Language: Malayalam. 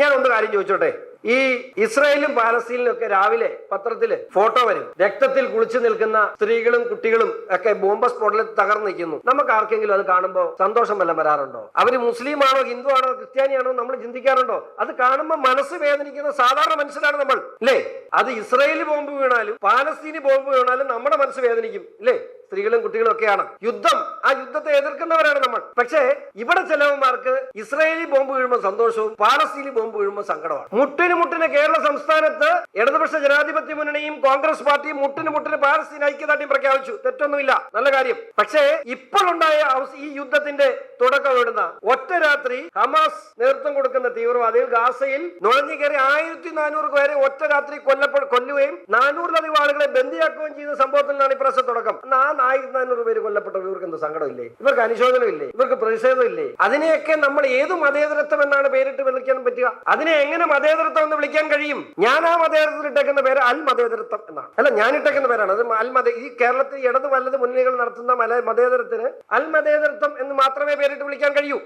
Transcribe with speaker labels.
Speaker 1: ഞാൻ ഒന്ന് കാര്യം ചോദിച്ചോട്ടെ? ഈ ഇസ്രായേലും പാലസ്തീനിലും ഒക്കെ രാവിലെ പത്രത്തിൽ ഫോട്ടോ വരും. രക്തത്തിൽ കുളിച്ചു നിൽക്കുന്ന സ്ത്രീകളും കുട്ടികളും ഒക്കെ ബോംബ് സ്ഫോടനത്തിൽ തകർന്നു നിൽക്കുന്നു. നമുക്ക് ആർക്കെങ്കിലും അത് കാണുമ്പോൾ സന്തോഷം വല്ലതും വരാറുണ്ടോ? അവർ മുസ്ലിം ആണോ ഹിന്ദു ആണോ ക്രിസ്ത്യാനിയാണോ നമ്മൾ ചിന്തിക്കാറുണ്ടോ? അത് കാണുമ്പോൾ മനസ്സ് വേദനിക്കുന്ന സാധാരണ മനുഷ്യരാണ് നമ്മൾ. അല്ലേ അത് ഇസ്രായേലി ബോംബ് വീണാലും പാലസ്തീനി ബോംബ് വീണാലും നമ്മുടെ മനസ്സ് വേദനിക്കും. അല്ലേ സ്ത്രീകളും കുട്ടികളും ഒക്കെയാണ് യുദ്ധം. ആ യുദ്ധത്തെ എതിർക്കുന്നവരാണ് നമ്മൾ. പക്ഷേ ഇവിടെ ചിലവന്മാർക്ക് ഇസ്രയേലി ബോംബ് വീഴുമ്പോൾ സന്തോഷവും പാലസ്തീനി ബോംബ് വീഴുമ്പോൾ സങ്കടമാണ്. മുട്ടിന് മുട്ടിന് കേരള സംസ്ഥാനത്ത് ഇടതുപക്ഷ ജനാധിപത്യ മുന്നണിയും കോൺഗ്രസ് പാർട്ടിയും മുട്ടിന് മുട്ടിന് പാലസ്തീൻ ഐക്യദാർഢ്യം പ്രഖ്യാപിച്ചു. തെറ്റൊന്നുമില്ല. നല്ല കാര്യം. പക്ഷേ ഇപ്പോഴുണ്ടായ ഈ യുദ്ധത്തിന്റെ തുടക്കം ഇടുന്ന ഒറ്റ രാത്രി ഹമാസ് നേതൃത്വം കൊടുക്കുന്ന തീവ്രവാദികൾ ഗാസയിൽ നുഴഞ്ഞു കയറി ആയിരത്തി നാനൂറ് പേരെ ഒറ്റ രാത്രി കൊല്ലപ്പെ കൊല്ലുകയും നാനൂറിലധികം ആളുകളെ ബന്ദിയാക്കുകയും ചെയ്യുന്ന സംഭവത്തിലാണ് ഈ പ്രശ്നം തുടക്കം. ആയിരത്തി നാനൂറ് പേര് കൊല്ലപ്പെട്ട ഇവർക്ക് എന്ത് സങ്കടമില്ലേ? ഇവർക്ക് അനുശോചനമില്ലേ? ഇവർക്ക് പ്രതിഷേധമില്ലേ? അതിനെയൊക്കെ നമ്മൾ ഏത് മതേതരത്വം എന്നാണ് പേരിട്ട് വിളിക്കാൻ പറ്റുക? അതിനെ എങ്ങനെ മതേതരത്വം എന്ന് വിളിക്കാൻ കഴിയും? ഞാൻ ആ മതേതരത്തിൽ ഇട്ടേക്കുന്ന പേര് അൽ മതേതരത്വം എന്നാണ്. അല്ല ഞാൻ ഇട്ടേക്കുന്ന പേരാണ്. അത് അൽ മത ഈ കേരളത്തിൽ ഇടത് വലത് മുന്നണികൾ നടത്തുന്ന മല മതേതരത്തിന് അൽ മതേതരത്വം എന്ന് മാത്രമേ പേരിട്ട് വിളിക്കാൻ കഴിയൂ.